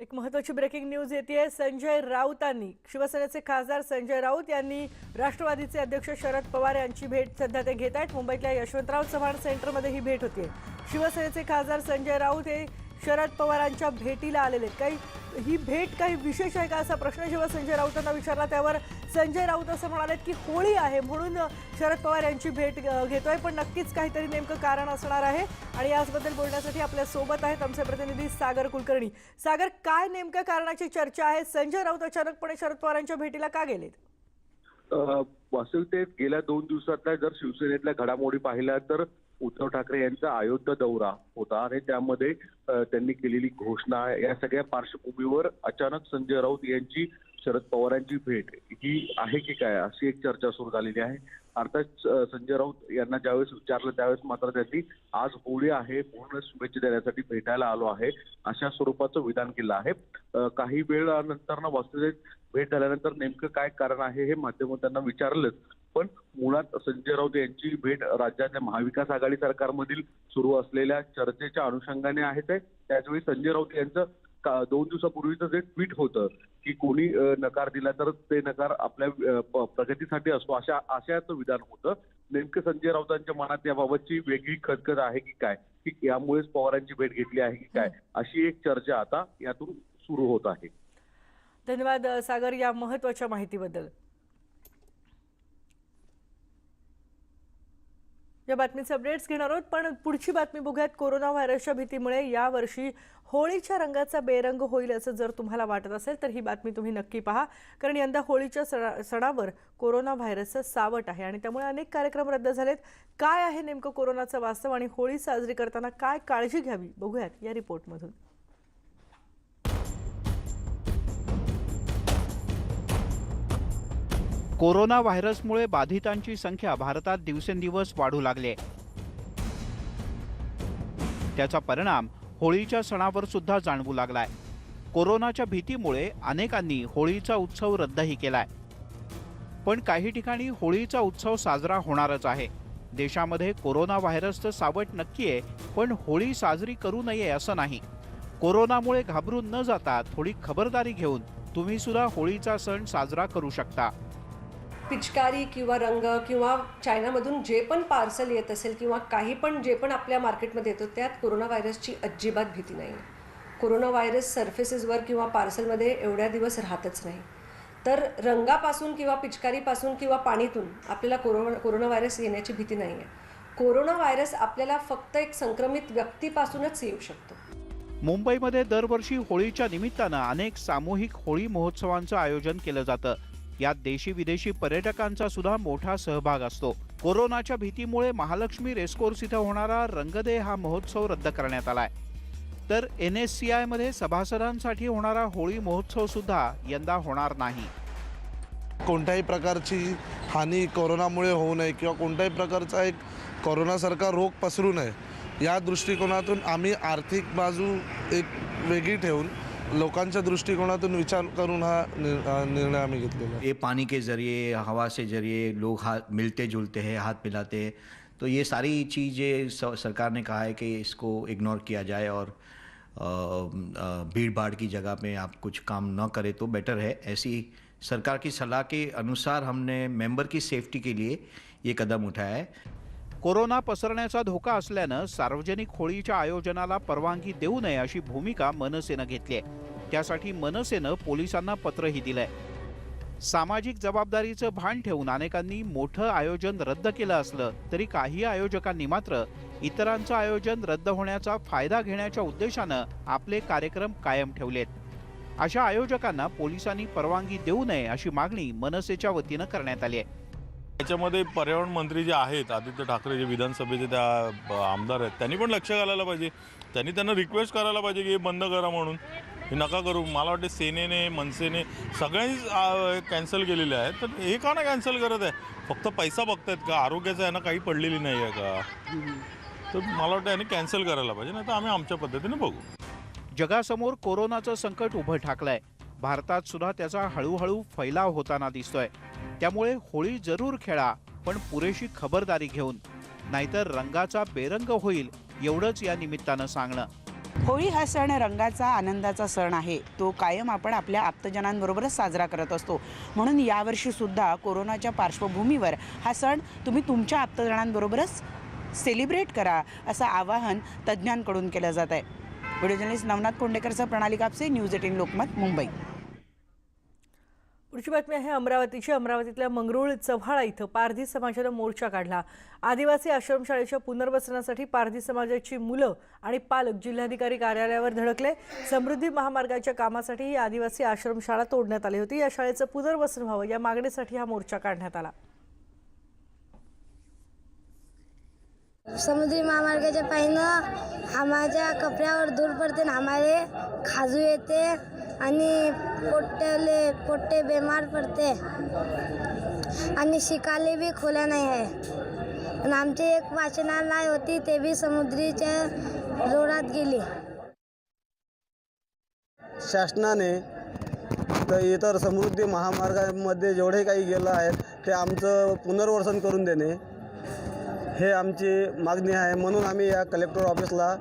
एक महत्वाची breaking news येते संजय राऊतांनी शिवसेनेचे खासदार संजय राऊत यांनी राष्ट्रवादीचे अध्यक्ष शरद पवार यांची भेट सध्या ते घेत आहेत. मुंबईतल्या यशवंतराव चव्हाण सेंटरमध्ये ही भेट होतीये. शिवसेनेचे खासदार संजय राऊत हे शरद पवारांच्या भेटीला आलेले आहेत. काही ही भेट काही विशेष आहे का? असा प्रश्न जेव्हा संजय राऊतांना विचारला त्यावर संजय राऊत असं म्हणालेत की होळी आहे म्हणून शरद पवार यांची भेट घेतोय. पण नक्कीच काहीतरी नेमकं कारण असणार आहे. आणि याचबद्दल बोलण्यासाठी आपल्यासोबत आहेत आमचे प्रतिनिधी सागर कुलकर्णी. सागर काय नेमक्या कारणाची चर्चा आहे? संजय राऊत अचानकपणे शरद पवारांच्या भेटीला का गेलेत? वास्तविकतेत गेल्या दोन दिवसातल्या जर शिवसेनेतल्या घडामोडी पाहिल्या तर उद्धव ठाकरे यांचा अयोध्या दौरा होता आणि त्यामध्ये त्यांनी केलेली घोषणा या सगळ्या पार्श्वभूमीवर अचानक संजय राऊत यांची शरद पवारांची भेट ही आहे की काय? अशी एक चर्चा सुरू झालेली आहे. अर्थात संजय राऊत यांना ज्यावेळेस विचारलं त्यावेळेस मात्र त्यांनी आज होळी आहे पूर्ण शुभेच्छा देण्यासाठी भेटायला आलो आहे अशा स्वरूपाचं विधान केलं आहे. काही वेळानंतर ना वास्तविक भेट झाल्यानंतर नेमकं काय कारण आहे हे माध्यम त्यांना विचारलंच. पण मुळात संजय राऊत यांची भेट राज्याच्या महाविकास आघाडी सरकारमधील सुरू असलेल्या चर्चेच्या अनुषंगाने आहे ते. त्याचवेळी संजय राऊत यांचं दोन दिवसापूर्वीचं जे ट्विट होतं की कोणी नकार दिला तर ते नकार आपल्या प्रगतीसाठी असतो. अशा आशयाचं विधान होतं. नेमकं संजय राऊतांच्या मनात याबाबतची वेगळी खदखद आहे की काय? की यामुळेच पवारांची भेट घेतली आहे की काय? अशी एक चर्चा आता यातून सुरू होत आहे. धन्यवाद सागर या महत्त्वाच्या माहितीबद्दल. या बातमीचे अपडेट्स घेणार आहोत. पण पुढची बातमी बघूयात. कोरोना व्हायरसच्या भीतीमुळे यावर्षी होळीच्या रंगाचा बेरंग होईल असं जर तुम्हाला वाटत असेल तर ही बातमी तुम्ही नक्की पहा. कारण यंदा होळीच्या सणा सणावर कोरोना व्हायरसचं सावट आहे आणि त्यामुळे अनेक कार्यक्रम रद्द झालेत. काय आहे नेमकं कोरोनाचं वास्तव आणि होळी साजरी करताना काय काळजी घ्यावी? बघूयात या रिपोर्टमधून. कोरोना व्हायरसमुळे बाधितांची संख्या भारतात दिवसेंदिवस वाढू लागली त्याचा परिणाम होळीच्या सणावर सुद्धा जाणवू लागलाय. कोरोनाच्या भीतीमुळे अनेकांनी होळीचा उत्सव रद्दही केलाय. पण काही ठिकाणी होळीचा उत्सव साजरा होणारच आहे. देशामध्ये कोरोना व्हायरसचं सावट नक्की आहे पण होळी साजरी करू नये असं नाही. कोरोनामुळे घाबरून न जाता थोडी खबरदारी घेऊन तुम्ही सुद्धा होळीचा सण साजरा करू शकता. पिचकारी किंवा रंग किंवा चायनामधून जे पण पार्सल येत असेल किंवा काही पण जे पण आपल्या मार्केटमध्ये येतं त्यात कोरोना व्हायरसची अजिबात भीती नाही. कोरोना व्हायरस सर्फेसेसवर किंवा पार्सलमध्ये एवढ्या दिवस राहतच नाही. तर रंगापासून किंवा पिचकारीपासून किंवा पाणीतून आपल्याला कोरोना कोरोना व्हायरस येण्याची भीती नाही आहे कोरोना व्हायरस आपल्याला फक्त एक संक्रमित व्यक्तीपासूनच येऊ शकतो. मुंबईमध्ये दरवर्षी होळीच्या निमित्तानं अनेक सामूहिक होळी महोत्सवांचं आयोजन केलं जातं. यात देशी विदेशी पर्यटकांचा सुद्धा मोठा सहभाग असतो. कोरोनाच्या भीतीमुळे महालक्ष्मी रेसकोर्स इथं होणारा रंगदे हा महोत्सव रद्द करण्यात आलाय. तर एन एस सी आयमध्ये सभासदांसाठी होणारा होळी महोत्सव सुद्धा यंदा होणार नाही. कोणत्याही प्रकारची हानी कोरोनामुळे होऊ नये किंवा कोणत्याही प्रकारचा एक कोरोनासारखा रोग पसरू नये या दृष्टिकोनातून आम्ही आर्थिक बाजू एक वेगळी ठेवून लोकांच्या दृष्टिकोनातून विचार निर- निर्णय ये पानी के ज़रिए, हवा से ज़रिए लोग हाथ मिलते जुलते हैं, हाथ मिलाते हैं। तो ये सारी चीज़ें सरकार ने कहा है कि इसको इग्नोर किया जाए और भीड़ भाड़ की जगह में आप कुछ काम न करें तो बेटर है। ऐसी सरकार की सलाह के अनुसार हमने मेंबर की सेफ्टी के लिए ये कदम उठाया है। कोरोना पसरण्याचा धोका असल्यानं सार्वजनिक होळीच्या आयोजनाला परवानगी देऊ नये अशी भूमिका मनसेनं घेतली आहे त्यासाठी मनसेनं पोलिसांना पत्रही दिलंय. सामाजिक जबाबदारीचं भान ठेवून अनेकांनी मोठं आयोजन रद्द केलं असलं तरी काही आयोजकांनी मात्र इतरांचं आयोजन रद्द होण्याचा फायदा घेण्याच्या उद्देशानं आपले कार्यक्रम कायम ठेवलेत. अशा आयोजकांना पोलिसांनी परवानगी देऊ नये अशी मागणी मनसेच्या वतीनं करण्यात आली आहे. याच्यामध्ये पर्यावरण मंत्री जे आहेत आदित्य ठाकरे जे विधानसभेचे त्या ब- आमदार आहेत त्यांनी पण लक्ष घालायला पाहिजे. त्यांनी त्यांना रिक्वेस्ट करायला पाहिजे की हे बंद करा म्हणून. हे नका करू. मला वाटते सेनेने मनसेने सगळ्यांनीच कॅन्सल केलेले आहेत. तर हे का ना कॅन्सल करत आहे? फक्त पैसा बघतायत का? आरोग्याचं यांना काही पडलेली नाही आहे का? तर मला वाटतं यांनी कॅन्सल करायला पाहिजे. नाही तर आम्ही आमच्या पद्धतीने बघू. जगासमोर कोरोनाचं संकट उभं ठाकलंय. भारतात सुद्धा त्याचा हळूहळू फैलाव होताना दिसतोय. त्यामुळे होळी जरूर खेळा पण पुरेशी खबरदारी घेऊन. नाहीतर रंगाचा बेरंग होईल एवढंच या निमित्तानं सांगणं. होळी हा सण रंगाचा आनंदाचा सण आहे. तो कायम आपण आपल्या आप्तजनांबरोबरच साजरा करत असतो. म्हणून यावर्षीसुद्धा कोरोनाच्या पार्श्वभूमीवर हा सण तुम्ही तुमच्या आप्तजनांबरोबरच सेलिब्रेट करा असं आवाहन तज्ज्ञांकडून केलं जात आहे. व्हिडिओ जर्नलिस्ट नवनाथ कोंडेकरचा प्रणाली कापसे न्यूज एटीन लोकमत मुंबई. पुढची बातमी आहे अमरावतीची. अमरावतीतल्या मंगरुळ चव्हाळा इथं पारधी समाजानं मोर्चा काढला. आदिवासी आश्रमशाळेच्या पुनर्वसनासाठी पारधी समाजाची मुलं आणि पालक जिल्हाधिकारी कार्यालयावर धडकले. समृद्धी महामार्गाच्या कामासाठी ही आदिवासी आश्रमशाळा तोडण्यात आली होती. या शाळेचं पुनर्वसन व्हावं या मागणीसाठी हा मोर्चा काढण्यात आला. समुद्री महामार्गाच्या पायीनं आम्हाच्या कपड्यावर दूर पडते आम्हाला खाजू येते. आणि पोट्याले पोट्टे बेमार पडते. आणि शिकाले बी खोल्या नाही आहे. आणि आमची एक वाचनालय होती ते बी समुद्रीच्या रोडात गेली. शासनाने तर इतर समृद्धी महामार्गामध्ये जेवढे काही गेलं आहे ते आमचं पुनर्वसन करून देणे हे आमची मागणी आहे. म्हणून आम्ही या कलेक्टर ऑफिसला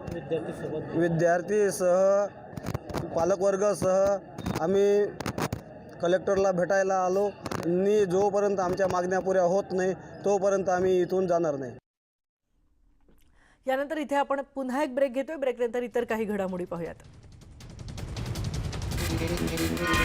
विद्यार्थीसह पालकवर्गासह आम्ही कलेक्टरला भेटायला आलो. नी जोपर्यंत आमच्या मागण्या पुऱ्या होत नाही तोपर्यंत आम्ही इथून जाणार नाही. यानंतर इथे आपण पुन्हा एक ब्रेक घेतोय. ब्रेकनंतर इतर काही घडामोडी पाहूयात.